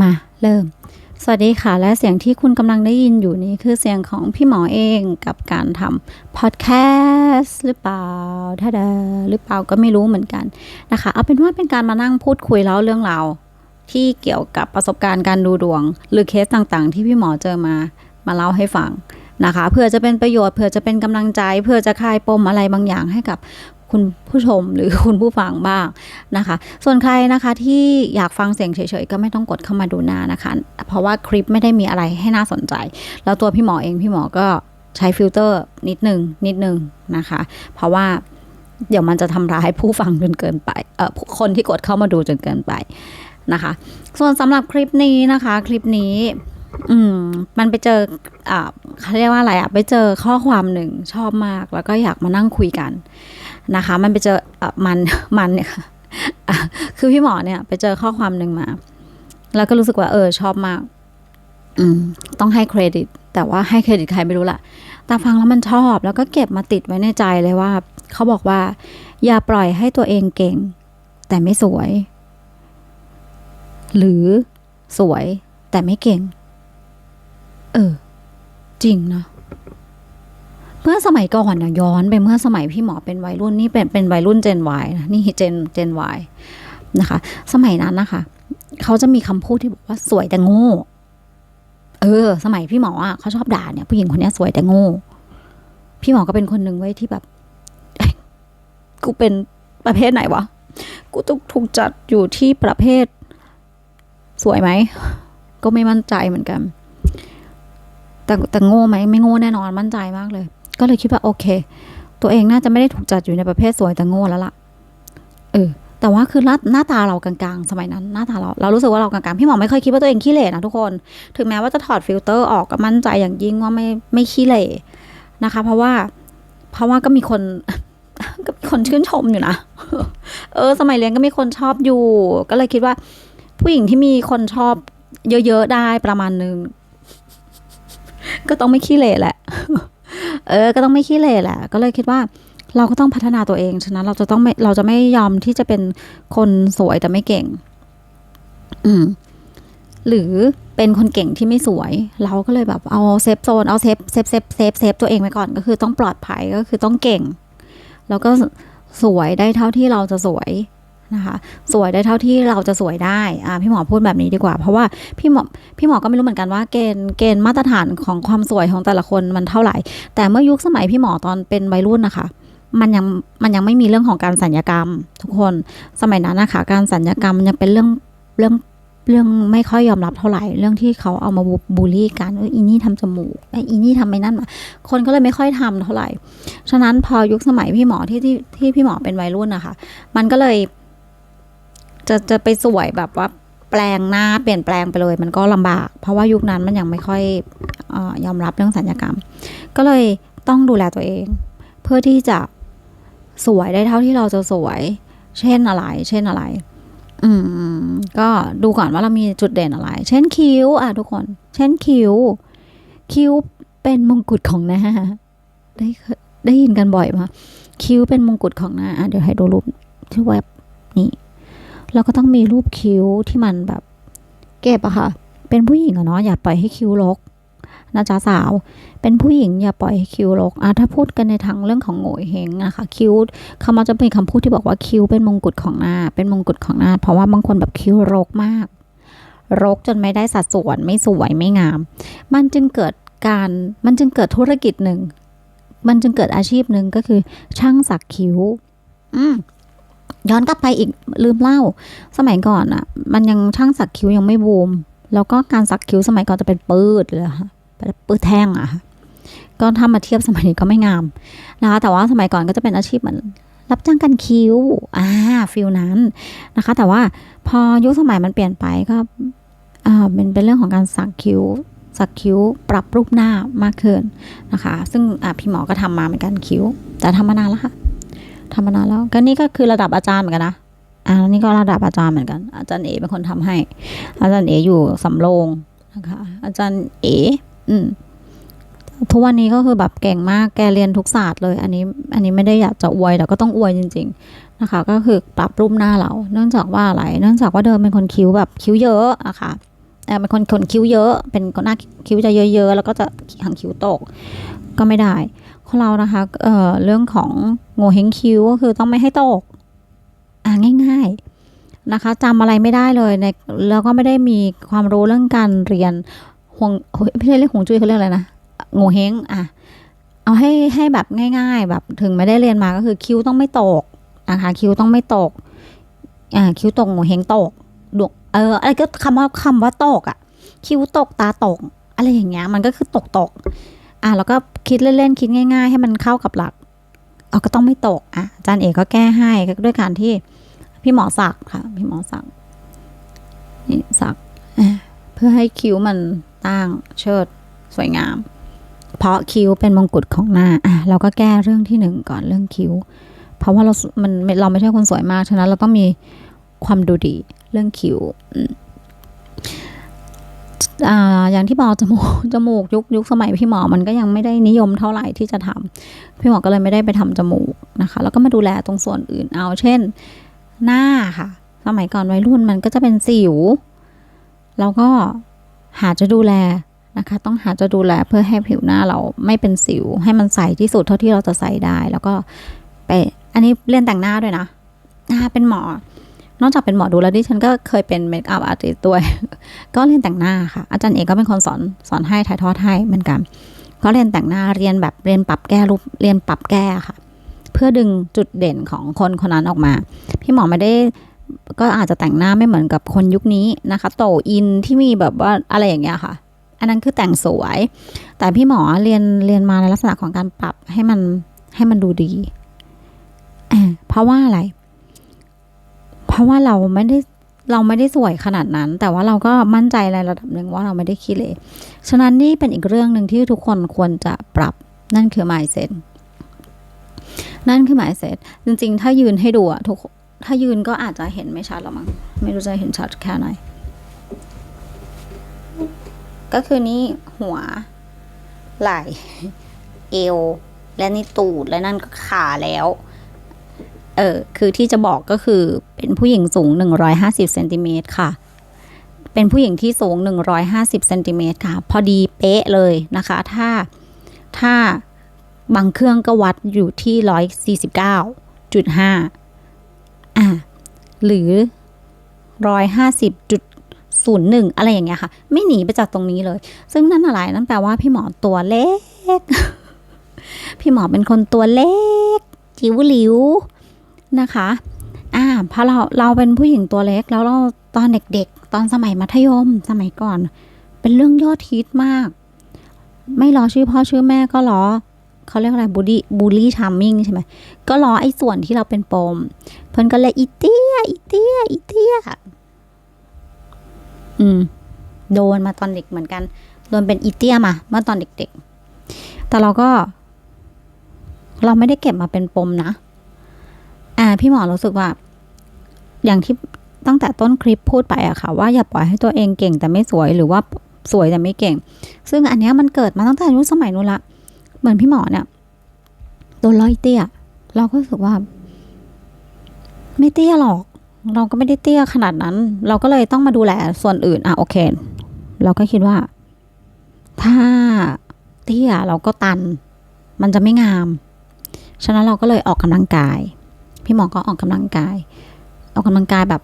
มาเริ่ม สวัสดีค่ะ และเสียงที่คุณกำลังได้ยินอยู่นี้คือเสียงของพี่หมอเองกับการทำพอดแคสต์หรือเปล่าถ้าดาหรือเปล่าก็ไม่รู้เหมือนกันนะคะ เอาเป็นว่าเป็นการมานั่งพูดคุยเล่าเรื่องราวที่เกี่ยวกับประสบการณ์การดูดวง หรือเคสต่างๆ ที่พี่หมอเจอมามาเล่าให้ฟังนะคะเพื่อจะเป็นประโยชน์เพื่อจะเป็นกำลังใจ เพื่อจะคลายปมอะไรบางอย่างให้กับ คุณผู้ชมหรือคุณผู้ฟังบ้างนะคะ ส่วนใครนะคะที่อยากฟังเสียงเฉยๆ ก็ไม่ต้องกดเข้ามาดูหน้านะคะ เพราะว่าคลิปไม่ได้มีอะไรให้น่าสนใจ แล้วตัวพี่หมอเองพี่หมอก็ใช้ฟิลเตอร์นิดนึงนิดนึงนะคะ เพราะว่าเดี๋ยวมันจะทำร้ายผู้ฟังจนเกินไปเอ่อคนที่กดเข้ามาดูจนเกินไปนะคะ ส่วนสำหรับคลิปนี้นะคะ คลิปนี้อืมมันไปเจออ่าเขาเรียกว่าอะไรอะไปเจอข้อความหนึ่งชอบมากแล้วก็อยากมานั่งคุยกัน นะคะ มันไปเจออมันมันเนี่ยคือพี่หมอเนี่ยไปเจอข้อความหนึ่งมา แล้วก็รู้สึกว่าเออชอบมาก อืมต้องให้เครดิต แต่ว่าให้เครดิตใครไม่รู้ละแต่ฟังแล้วมันชอบ แล้วก็เก็บมาติดไว้ในใจเลยว่า เขาบอกว่า อย่าปล่อยให้ตัวเองเก่ง แต่ไม่สวย หรือสวยแต่ไม่เก่ง เออ จริงเนาะ เมื่อสมัยก่อนนะย้อนไปเมื่อสมัยพี่หมอเป็นวัยรุ่นนี่เป็นเป็นวัยรุ่นเจนวนะนี่เจนเจนวนะคะ สมัยนั้นนะคะเขาจะมีคำพูดที่บอกว่าสวยแต่โง่เออ สมัยพี่หมออะเขาชอบด่าเนี่ยผู้หญิงคนนี้สวยแต่โง่พี่หมอก็เป็นคนหนึ่งไว้ที่แบบกูเป็นประเภทไหนวะกูต้องถูกจัดอยู่ที่ประเภท สวยไหมก็ไม่มั่นใจเหมือนกัน แต่แต่โง่ไหมไม่โง่แน่นอนมั่นใจมากเลย ก็เลยคิดว่าโอเค ตัวเองน่าจะไม่ได้ถูกจัดอยู่ในประเภทสวยแต่โง่แล้วล่ะ เออ แต่ว่าคือหน้าหน้าตาเรากลางๆ สมัยนั้น หน้าตาเราเรารู้สึกว่าเรากลางๆ พี่หมอไม่เคยคิดว่าตัวเองขี้เหร่นะทุกคน ถึงแม้ว่าจะถอดฟิลเตอร์ออกก็มั่นใจอย่างยิ่งว่าไม่ไม่ขี้เหร่นะคะ เพราะว่า เพราะว่าก็มีคนก็มีคนชื่นชมอยู่นะ เออ สมัยเรียนก็มีคนชอบอยู่ ก็เลยคิดว่า ผู้หญิงที่มีคนชอบเยอะๆได้ประมาณนึง ก็ต้องไม่ขี้เหร่แหละ เออ ก็ต้องไม่ขี้เหร่แหละ ก็เลยคิดว่าเราก็ต้องพัฒนาตัวเอง ฉะนั้นเราจะต้องไม่ เราจะไม่ยอมที่จะเป็นคนสวยแต่ไม่เก่ง อืม หรือเป็นคนเก่งที่ไม่สวย เราก็เลยแบบเอาเซฟโซน เอาเซฟเซฟเซฟเซฟเซฟตัวเองไว้ก่อน ก็คือต้องปลอดภัย ก็คือต้องเก่ง แล้วก็สวยได้เท่าที่เราจะสวย นะคะสวยได้เท่าที่เราจะสวยได้อ่าพี่หมอพูดแบบนี้ดีกว่า เพราะว่าพี่หมอพี่หมอก็ไม่รู้เหมือนกันว่าเกณฑ์เกณฑ์มาตรฐานของความสวยของแต่ละคนมันเท่าไหร่ แต่เมื่อยุคสมัยพี่หมอตอนเป็นวัยรุ่นนะคะมันยังมันยังไม่มีเรื่องของการสัญญกรรม ทุกคนสมัยนั้นนะคะการสัญญกรรมมันยังเป็นเรื่องเรื่องเรื่องไม่ค่อยยอมรับเท่าไหร่ เรื่องที่เขาเอามาบูลลี่กันอออีนี่ทำจมูกไออีนี่ทำไม่นั่นมาคนก็เลยไม่ค่อยทำเท่าไหร่ ฉะนั้นพอยุคสมัยพี่หมอที่ที่ที่พี่หมอเป็นวัยรุ่นนะคะ มันก็เลย จะจะไปสวยแบบว่าแปลงหน้าเปลี่ยนแปลงไปเลย มันก็ลำบาก เพราะว่ายุคนั้นมันยังไม่ค่อยอยอมรับเรื่องสัญญกรรม ก็เลยต้องดูแลตัวเอง เพื่อที่จะสวยได้เท่าที่เราจะสวย เช่นอะไร เช่นอะไร อืม ก็ดูก่อนว่าเรามีจุดเด่นอะไร เช่นคิ้ว อะทุกคน เช่นคิ้ว คิ้วเป็นมงกุฎของหน้า ได้ได้ยินกันบ่อยมาคิ้วเป็นมงกุฎของหน้า อะเดี๋ยวให้ดูรูปที่เว็บนี่ เราก็ต้องมีรูปคิ้วที่มันแบบ เก็บอะค่ะ เป็นผู้หญิงอะเนาะอย่าปล่อยให้คิ้วรกนะจ๊ะสาว เป็นผู้หญิงอย่าปล่อยให้คิ้วรกอะถ้าพูดกันในทางเรื่องของโง่เฮงนะคะคิ้วเขามาจะเป็นคำพูดที่บอกว่าคิ้วเป็นมงกุฎของหน้า เป็นมงกุฎของหน้า เพราะว่าบางคนแบบคิ้วรกมาก รกจนไม่ได้สัดส่วนไม่สวยไม่งาม มันจึงเกิดการมันจึงเกิดธุรกิจหนึ่ง มันจึงเกิดอาชีพหนึ่งก็คือช่างสักคิ้ว อืม ย้อนกลับไปอีกลืมเล่า สมัยก่อนอะ่ะ มันยังช่างสักคิ้วยังไม่บูม แล้วก็การสักคิ้วสมัยก่อนจะเป็นปืดเลยค่ะเป็นปืดแท่งอะ่ะ ก็ถ้ามาเทียบสมัยนี้ก็ไม่งามนะคะแต่ว่าสมัยก่อนก็จะเป็นอาชีพเหมือนรับจ้างกันคิ้ว อ่าฟิลนั้นนะคะ แต่ว่าพอยุคสมัยมันเปลี่ยนไปก็อ่าเป็นเป็นเรื่องของการสักคิ้ว สักคิ้วปรับรูปหน้ามากขึ้นนะคะ ซึ่งพี่หมอก็ทำมาเหมือนกันคิ้ว แต่ทำมานานแล้วค่ะ ทำมานานแล้วก็นี่ก็คือระดับอาจารย์เหมือนกันนะอ่านี่ก็ระดับอาจารย์เหมือนกัน อาจารย์เอเป็นคนทำให้ อาจารย์เออยู่สำโรงนะคะ อาจารย์เออืมทุกวันนี้ก็คือแบบเก่งมาก แกเรียนทุกศาสตร์เลย อันนี้ อันนี้ไม่ได้อยากจะอวยแต่ก็ต้องอวยจริง ๆ นะคะ ก็คือปรับรูปหน้าเรา เนื่องจากว่าอะไร เนื่องจากว่าเดิมเป็นคนคิ้วแบบคิ้วเยอะอะค่ะเอ่อเป็นคนขนคิ้วเยอะ เป็นคนหน้าคิ้วจะเยอะๆ แล้วก็จะหางคิ้วตก ก็ไม่ได้ ของเรานะคะเเรื่องของโงเฮงคิ้วก็คือต้องไม่ให้ตก อ่าง่ายๆนะคะจำอะไรไม่ได้เลยในแล้วก็ไม่ได้มีความรู้เรื่องการเรียนห่วงไม่ใช่เรียกห่วงจุ้ยเขาเรียกอะไรนะโงเฮงอะเอาให้ให้แบบง่าย ๆ แบบถึงไม่ได้เรียนมาก็คือคิ้วต้องไม่ตกนะคะคิ้วต้องไม่ตกอ่าคิ้วตกโงเฮงตกดวงเอออะไรก็คำว่าคำว่าตกอะคิ้วตกตาตก อะไรอย่างเงี้ยมันก็คือตกตก อะแล้วก็คิดเล่นๆคิดง่าย ๆ ให้มันเข้ากับหลักเอาก็ต้องไม่ตกอะอาจารย์เอกก็แก้ให้ด้วยการที่พี่หมอสักค่ะ พี่หมอสักนี่สักเพื่อให้คิ้วมันตั้งเชิดสวยงาม เพราะคิ้วเป็นมงกุฎของหน้าอะเราก็แก้เรื่องที่หนึ่งก่อนเรื่องคิ้ว เพราะว่าเรา มันเราไม่ใช่คนสวยมาก ฉะนั้นเราต้องมีความดูดีเรื่องคิ้ว ออย่างที่บอกจมูกจมูกยุคยุคสมัยพี่หมอมันก็ยังไม่ได้นิยมเท่าไหร่ที่จะทำพี่หมอก็เลยไม่ได้ไปทำจมูกนะคะ แล้วก็มาดูแลตรงส่วนอื่นเอา เช่น หน้าค่ะ สมัยก่อนวัยรุ่นมันก็จะเป็นสิว แล้วก็หาจะดูแลนะคะ ต้องหาจะดูแลเพื่อให้ผิวหน้าเราไม่เป็นสิว ให้มันใสที่สุดเท่าที่เราจะใส่ได้ แล้วก็ไป อันนี้เรียนแต่งหน้าด้วยนะอ่าเป็นหมอ นอกจากเป็นหมอดูแล้วดิฉันก็เคยเป็นเมคอัพอาร์ติสด้วย ก็เรียนแต่งหน้าค่ะ อาจารย์เอกก็เป็นคนสอนสอนให้ถ่ายทอดให้เหมือนกัน ก็เรียนแต่งหน้าเรียนแบบเรียนปรับแก้รูปเรียนปรับแก้ค่ะ เพื่อดึงจุดเด่นของคนคนนั้นออกมา พี่หมอไม่ได้ก็อาจจะแต่งหน้าไม่เหมือนกับคนยุคนี้นะคะ โตอินที่มีแบบว่าอะไรอย่างเงี้ยค่ะ อันนั้นคือแต่งสวย แต่พี่หมอเรียนเรียนมาในลักษณะของการปรับให้มันให้มันดูดีเพราะว่าอะไร ราะว่าเราไม่ได้เราไม่ได้สวยขนาดนั้น แต่ว่าเราก็มั่นใจในระดับหนึ่งว่าเราไม่ได้ขี้เหร่ฉะนั้นนี่เป็นอีกเรื่องหนึ่งที่ทุกคนควรจะปรับนั่นคือ mindset นั่นคือ mindset จริง ๆ ถ้ายืนให้ดูอะทุกถ้ายืนก็อาจจะเห็นไม่ชัดหรอกมั้งไม่รู้จะเห็นชัดแค่ไหน ก็คือนี่หัว ไหล่ เอว และนี่ตูดและนั่นก็ขาแล้ว เออคือที่จะบอกก็คือเป็นผู้หญิงสูง 150เซนติเมตรค่ะ เป็นผู้หญิงที่สูง 150เซนติเมตรค่ะ พอดีเป๊ะเลยนะคะ ถ้าถ้าบางเครื่องก็วัดอยู่ที่ 149.5 อ่าหรือร้อยห้าสิบจุดศูนย์หนึ่งอะไรอย่างเงี้ยค่ะ ไม่หนีไปจากตรงนี้เลย ซึ่งนั่นอะไรนั่นแปลว่าพี่หมอตัวเล็ก พี่หมอเป็นคนตัวเล็กจิ๋วหลิว นะคะอ่าเพราะเราเราเป็นผู้หญิงตัวเล็กแล้วเราตอนเด็กๆ ตอนสมัยมัธยมสมัยก่อน เป็นเรื่องยอดฮิตมาก ไม่รอชื่อพ่อชื่อแม่ก็รอเขาเรียกอะไรบูดี้บูลลี่ชามมิ่งใช่ไหมก็รอไอ้ส่วนที่เราเป็นปม เพิ่นก็เลยอีเตี้ยอีเตี้ยอีเตี้ยอืม โดนมาตอนเด็กเหมือนกัน โดนเป็นอีเตี้ยมา เมื่อตอนเด็ก ๆ แต่เราก็ เราไม่ได้เก็บมาเป็นปมนะ อ่าพี่หมอรู้สึกว่า อย่างที่ตั้งแต่ต้นคลิปพูดไปอะค่ะ ว่าอย่าปล่อยให้ตัวเองเก่งแต่ไม่สวยหรือว่าสวยแต่ไม่เก่ง ซึ่งอันนี้มันเกิดมาตั้งแต่ยุคสมัยนู้นละ เหมือนพี่หมอเนี่ยโดนร้อยเตี้ย เราก็รู้สึกว่า ไม่เตี้ยหรอก เราก็ไม่ได้เตี้ยขนาดนั้น เราก็เลยต้องมาดูแลส่วนอื่น อะโอเค เราก็คิดว่า ถ้าเตี้ยเราก็ตัน มันจะไม่งาม ฉะนั้นเราก็เลยออกกำลังกาย พี่หมอก็ออกกำลังกาย ออกกำลังกายแบบ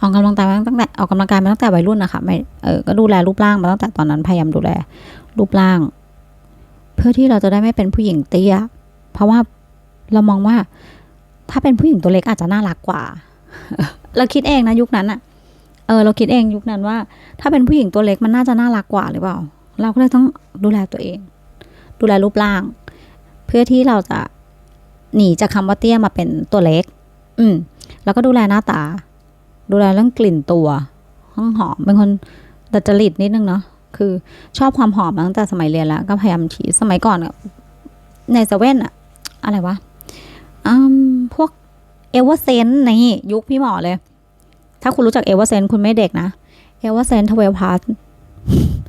ออกกำลังกายมาตั้งแต่ออกกำลังกายมาตั้งแต่วัยรุ่นนะคะไม่เออก็ดูแลรูปร่างมาตั้งแต่ตอนนั้นพยายามดูแลรูปร่าง เพื่อที่เราจะได้ไม่เป็นผู้หญิงเตี้ย เพราะว่าเรามองว่า ถ้าเป็นผู้หญิงตัวเล็กอาจจะน่ารักกว่า เราคิดเองนะยุคนั้นอะเออ เราคิดเองยุคนั้นว่า ถ้าเป็นผู้หญิงตัวเล็กมันน่าจะน่ารักกว่าหรือเปล่า เราก็เลยต้องดูแลตัวเอง ดูแลรูปร่าง เพื่อที่เราจะ หนีจากคำว่าเตี้ยมาเป็นตัวเล็ก อืม แล้วก็ดูแลหน้าตา ดูแลเรื่องกลิ่นตัวห้องหอมเป็นคนดัดจริตนิดนึงเนาะคือชอบความหอมตั้งแต่สมัยเรียนแล้วก็พยายามฉีดสมัยก่อนอะในเซเว่นอะอะไรวะอืมพวกเอเวอร์เซนนี่ยุคพี่หมอเลย ถ้าคุณรู้จักเอเวอร์เซนคุณไม่เด็กนะเอเวอร์เซนทเวลพาร์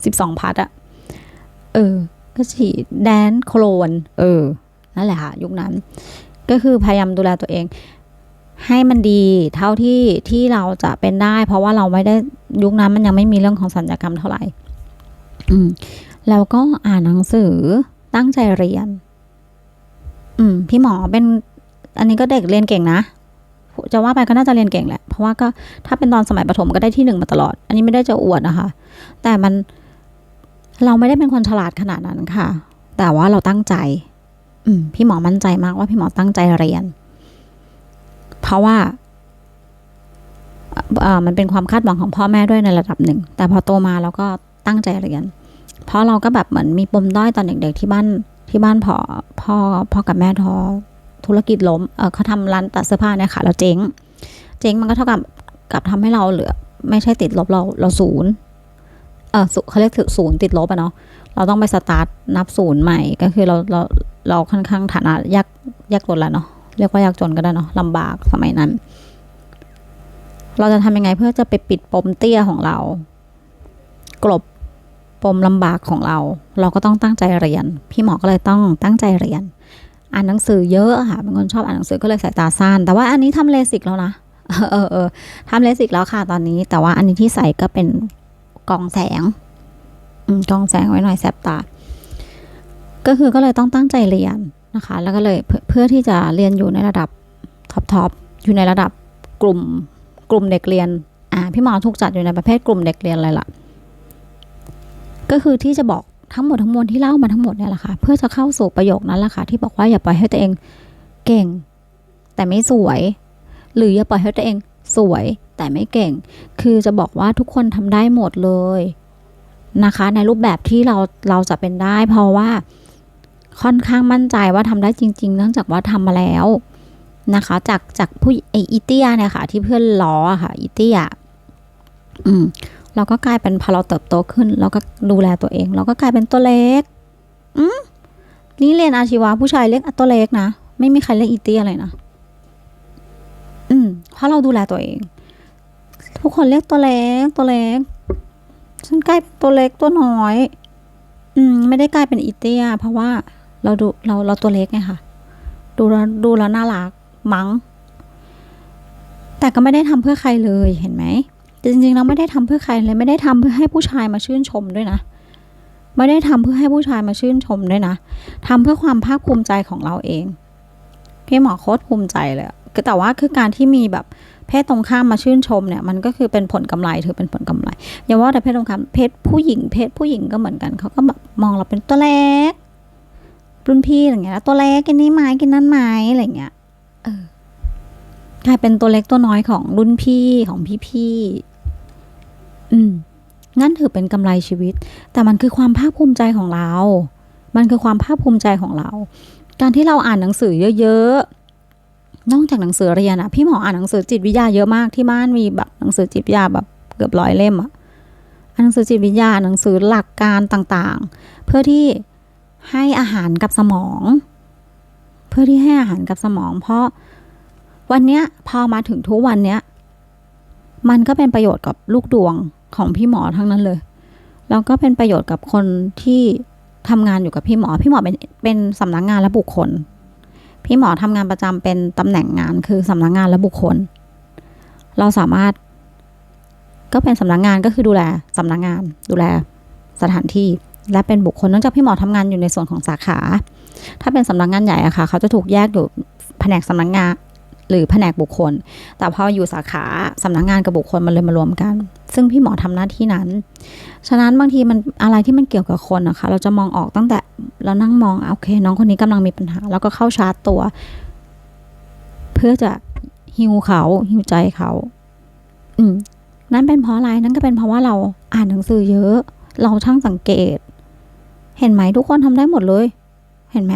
สิบสองพาร์อะเออ ก็ฉีดแดนโคลน เออ นั่นแหละค่ะยุคนั้น ก็คือพยายามดูแลตัวเอง ให้มันดีเท่าที่ที่เราจะเป็นได้ เพราะว่าเราไม่ได้ยุคนั้นมันยังไม่มีเรื่องของสัญญกรรมเท่าไหร่อืมแล้วก็อ่านหนังสือตั้งใจเรียน อืม พี่หมอเป็น อันนี้ก็เด็กเรียนเก่งนะจะว่าไปก็น่าจะเรียนเก่งแหละ เพราะว่าก็ถ้าเป็นตอนสมัยประถมก็ได้ที่หนึ่งมาตลอด อันนี้ไม่ได้จะอวดนะคะ แต่มันเราไม่ได้เป็นคนฉลาดขนาดนั้นค่ะ แต่ว่าเราตั้งใจ พี่หมอมั่นใจมากว่าพี่หมอตั้งใจเรียน เพราะว่าเออมันเป็นความคาดหวังของพ่อแม่ด้วยในระดับหนึ่ง แต่พอโตมาเราก็ตั้งใจเรียน เพราะเราก็แบบเหมือนมีปมด้อยตอนเด็กๆที่บ้านที่บ้านพอพ่อพ่อกับแม่ทอธุรกิจล้มเออเขาทำร้านตัดเสื้อผ้าเนี่ยค่ะแล้วเจ๊ง เจ๊งมันก็เท่ากับกับทำให้เราเหลือ ไม่ใช่ติดลบเราเราศูนย์ เออเขาเรียกถึงศูนย์ติดลบอะเนาะเราต้องไปสตาร์ทนับศูนย์ใหม่ก็คือเราเราเราค่อนข้างฐานะยากยากจนแล้วเนาะเรียกว่ายากจนก็ได้เนาะลำบากสมัยนั้น เราจะทำยังไงเพื่อจะไปปิดปมเตี้ยของเรา กลบปมลำบากของเรา เราก็ต้องตั้งใจเรียน พี่หมอก็เลยต้องตั้งใจเรียน อ่านหนังสือเยอะค่ะเป็นคนชอบอ่านหนังสือก็เลยสายตาสั้นแต่ว่าอันนี้ทำเลสิกแล้วนะเออเออทำเลสิกแล้วค่ะตอนนี้ แต่ว่าอันนี้ที่ใส่ก็เป็น กองแสงอกองแสงไว้หน่อยแสบตา ก็คือก็เลยต้องตั้งใจเรียนนะคะ แล้วก็เลยเพื่อที่จะเรียนอยู่ในระดับท็อปทอปอยู่ในระดับกลุ่มกลุ่มเด็กเรียน อ่า พี่หมอถูกจัดอยู่ในประเภทกลุ่มเด็กเรียนอะไรล่ะ ก็คือที่จะบอกทั้งหมดทั้งมวลที่เล่ามาทั้งหมดเนี่ยแหละค่ะ เพื่อจะเข้าสู่ประโยคนั้นแหละค่ะ ที่บอกว่าอย่าปล่อยให้ตัวเองเก่ง แต่ไม่สวย หรืออย่าปล่อยให้ตัวเอง สวยแต่ไม่เก่ง คือจะบอกว่าทุกคนทำได้หมดเลยนะคะ ในรูปแบบที่เราเราจะเป็นได้ เพราะว่าค่อนข้างมั่นใจว่าทำได้จริง ๆ เนื่องจากว่าทำมาแล้วนะคะ จากจากผู้ไออีเตียเนี่ยค่ะ ที่เพื่อนล้อค่ะอีเตียอืมเราก็กลายเป็นพอเราเติบโตขึ้น เราก็ดูแลตัวเอง เราก็กลายเป็นตัวเล็ก อืมนี่เรียนอาชีวะผู้ชายเรียกตัวเล็กนะ ไม่มีใครเรียกอีเตียเลยนะ อืม เพราะเราดูแลตัวเอง ทุกคนเรียกตัวเล็กตัวเล็ก ฉันกลายเป็นตัวเล็กตัวน้อย อืม ไม่ได้กลายเป็นอีเตีย เพราะว่าเราดูเราเราตัวเล็กไงค่ะ ดูแลดูแลน่ารักมั้ง แต่ก็ไม่ได้ทำเพื่อใครเลยเห็นไหมแต่จริงๆเราไม่ได้ทำเพื่อใครเลย ไม่ได้ทำเพื่อให้ผู้ชายมาชื่นชมด้วยนะไม่ได้ทำเพื่อให้ผู้ชายมาชื่นชมด้วยนะทำเพื่อความภาคภูมิใจของเราเองพี่หมอโคตรภูมิใจเลย แต่ว่าคือการที่มีแบบเพศตรงข้ามมาชื่นชมเนี่ยมันก็คือเป็นผลกำไรถือเป็นผลกำไรอย่าว่าแต่เพศตรงข้ามเพศผู้หญิงเพศผู้หญิงก็เหมือนกันเขาก็แบบมองเราเป็นตัวเล็กรุ่นพี่อะไรเงี้ยตัวเล็กกินนี่ไหมกินนั่นไหมอะไรเงี้ยเออกลายเป็นตัวเล็กตัวน้อยของรุ่นพี่ของพี่ๆอืมงั้นถือเป็นกำไรชีวิต แต่มันคือความภาคภูมิใจของเรา มันคือความภาคภูมิใจของเรา การที่เราอ่านหนังสือเยอะๆ นอกจากหนังสือเรียนอะพี่หมออ่านหนังสือจิตวิทยาเยอะมากที่บ้านมีแบบหนังสือจิตวิทยาแบบเกือบร้อยเล่มอะอ่านหนังสือจิตวิทยาหนังสือหลักการต่างๆ เพื่อที่ให้อาหารกับสมอง เพื่อที่ให้อาหารกับสมอง เพราะวันเนี้ยพอมาถึงทุกวันเนี้ยมันก็เป็นประโยชน์กับลูกดวงของพี่หมอทั้งนั้นเลยแล้วก็เป็นประโยชน์กับคนที่ทำงานอยู่กับพี่หมอ พี่หมอเป็นเป็นสำนักงานและบุคคล พี่หมอทำงานประจำเป็นตำแหน่งงานคือสำนักงานและบุคคล เราสามารถ ก็เป็นสำนักงานก็คือดูแลสำนักงาน ดูแลสถานที่และเป็นบุคคลเนื่องจากพี่หมอทำงานอยู่ในส่วนของสาขา ถ้าเป็นสำนักงานใหญ่อะค่ะ เขาจะถูกแยกอยู่แผนกสำนักงาน หรือแผนกบุคคล แต่พออยู่สาขาสำนักงานกับบุคคลมันเลยมารวมกัน ซึ่งพี่หมอทำหน้าที่นั้น ฉะนั้นบางทีมันอะไรที่มันเกี่ยวกับคนนะคะ เราจะมองออกตั้งแต่เรานั่งมองโอเค น้องคนนี้กำลังมีปัญหา แล้วก็เข้าชาร์จตัว เพื่อจะฮิวเขาฮิวใจเขา อืมนั่นเป็นเพราะอะไรนั่นก็เป็นเพราะว่าเราอ่านหนังสือเยอะ เราช่างสังเกต เห็นไหมทุกคนทำได้หมดเลย เห็นไหม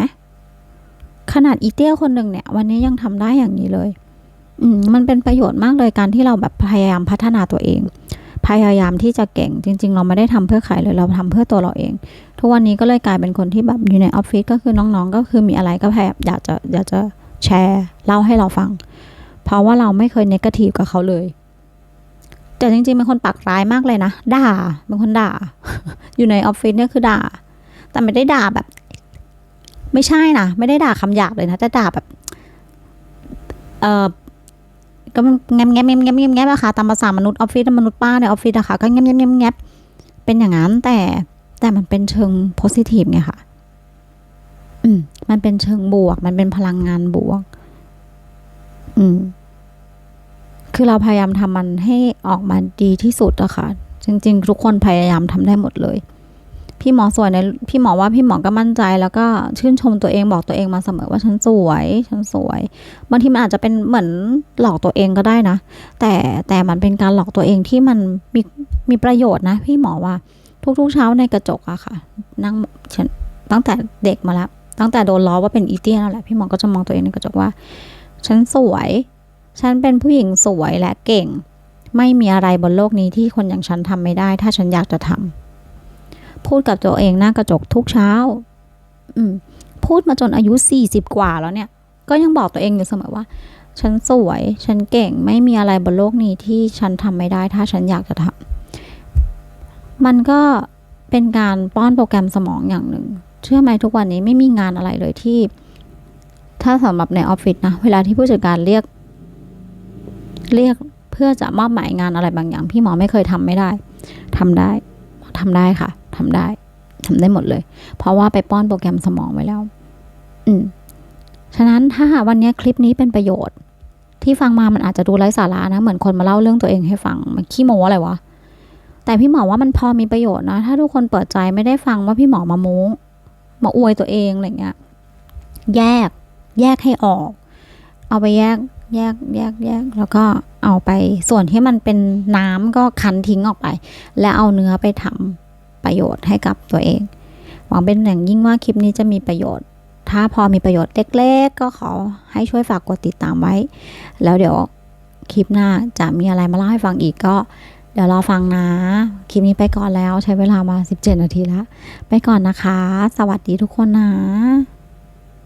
ขนาดอีเตี้ยคนหนึ่งเนี่ย วันนี้ยังทำได้อย่างนี้เลย อืมมันเป็นประโยชน์มากเลยการที่เราแบบพยายามพัฒนาตัวเอง พยายามที่จะเก่ง จริง ๆ เราไม่ได้ทำเพื่อใครเลยเราทำเพื่อตัวเราเอง ทุกวันนี้ก็เลยกลายเป็นคนที่แบบอยู่ในออฟฟิศก็คือน้องๆ ก็คือมีอะไรก็พยายามอยากจะอยากจะแชร์เล่าให้เราฟัง เพราะว่าเราไม่เคยเนกาทีฟกับเขาเลยแต่จริงๆเป็นคนปากร้ายมากเลยนะ ด่าเป็นคนด่า อยู่ในออฟฟิศเนี่ยคือด่า แต่ไม่ได้ด่าแบบ ไม่ใช่นะไม่ได้ด่าคำหยาบเลยนะแต่ด่าแบบ เออก็แงบแงบแงบแงบแงบแงบอะค่ะตามภาษามนุษย์ออฟฟิศมนุษย์ป้าในออฟฟิศอะค่ะก็แงบแงบแงบแงบเป็นอย่างนั้นแต่แต่มันเป็นเชิงโพสิทีฟไงค่ะ อืม มันเป็นเชิงบวก มันเป็นพลังงานบวก อืม คือเราพยายามทำมันให้ออกมาดีที่สุดอะค่ะ จริง ๆ ทุกคนพยายามทำได้หมดเลย พี่หมอสวยในพี่หมอว่าพี่หมอก็มั่นใจ แล้วก็ชื่นชมตัวเองบอกตัวเองมาเสมอว่าฉันสวยฉันสวยบางทีมันอาจจะเป็นเหมือนหลอกตัวเองก็ได้นะ แต่แต่มันเป็นการหลอกตัวเองที่มันมีมีประโยชน์นะ พี่หมอว่าทุกๆเช้าในกระจกอะค่ะ นั่งฉันตั้งแต่เด็กมาแล้วตั้งแต่โดนล้อว่าเป็นอีเตี้ยนั่นแหละพี่หมอก็จะมองตัวเองในกระจกว่า ฉันสวย ฉันเป็นผู้หญิงสวยและเก่ง ไม่มีอะไรบนโลกนี้ที่คนอย่างฉันทำไม่ได้ ถ้าฉันอยากจะทำ พูดกับตัวเองหน้ากระจกทุกเช้า อืม พูดมาจนอายุสี่สิบกว่าแล้วเนี่ย ก็ยังบอกตัวเองอยู่เสมอว่า ฉันสวย ฉันเก่ง ไม่มีอะไรบนโลกนี้ที่ฉันทำไม่ได้ ถ้าฉันอยากจะทำมันก็เป็นการป้อนโปรแกรมสมองอย่างหนึ่ง เชื่อไหมทุกวันนี้ไม่มีงานอะไรเลยที่ ถ้าสำหรับในออฟฟิศนะ เวลาที่ผู้จัดการเรียก เรียกเพื่อจะมอบหมายงานอะไรบางอย่าง พี่หมอไม่เคยทำไม่ได้ทำได้ทำได้ค่ะ ทำได้ทำได้หมดเลย เพราะว่าไปป้อนโปรแกรมสมองไว้แล้ว อืมฉะนั้นถ้าวันนี้คลิปนี้เป็นประโยชน์ ที่ฟังมามันอาจจะดูไร้สาระนะ เหมือนคนมาเล่าเรื่องตัวเองให้ฟังมันขี้โม้อะไรวะแต่พี่หมอว่ามันพอมีประโยชน์นะ ถ้าทุกคนเปิดใจไม่ได้ฟังว่าพี่หมอมาโม้มาอวยตัวเองอะไรเงี้ย แยก แยกให้ออก เอาไปแยก แยก แยก แยก แล้วก็เอาไป ส่วนที่มันเป็นน้ำก็คันทิ้งออกไป และเอาเนื้อไปทำ ประโยชน์ให้กับตัวเอง หวังเป็นอย่างยิ่งว่าคลิปนี้จะมีประโยชน์ ถ้าพอมีประโยชน์เล็ก ๆ ก็ขอให้ช่วยฝากกดติดตามไว้ แล้วเดี๋ยวคลิปหน้าจะมีอะไรมาเล่าให้ฟังอีกก็เดี๋ยวรอฟังนะ คลิปนี้ไปก่อนแล้วใช้เวลามา 17 นาทีแล้ว ไปก่อนนะคะ สวัสดีทุกคนนะ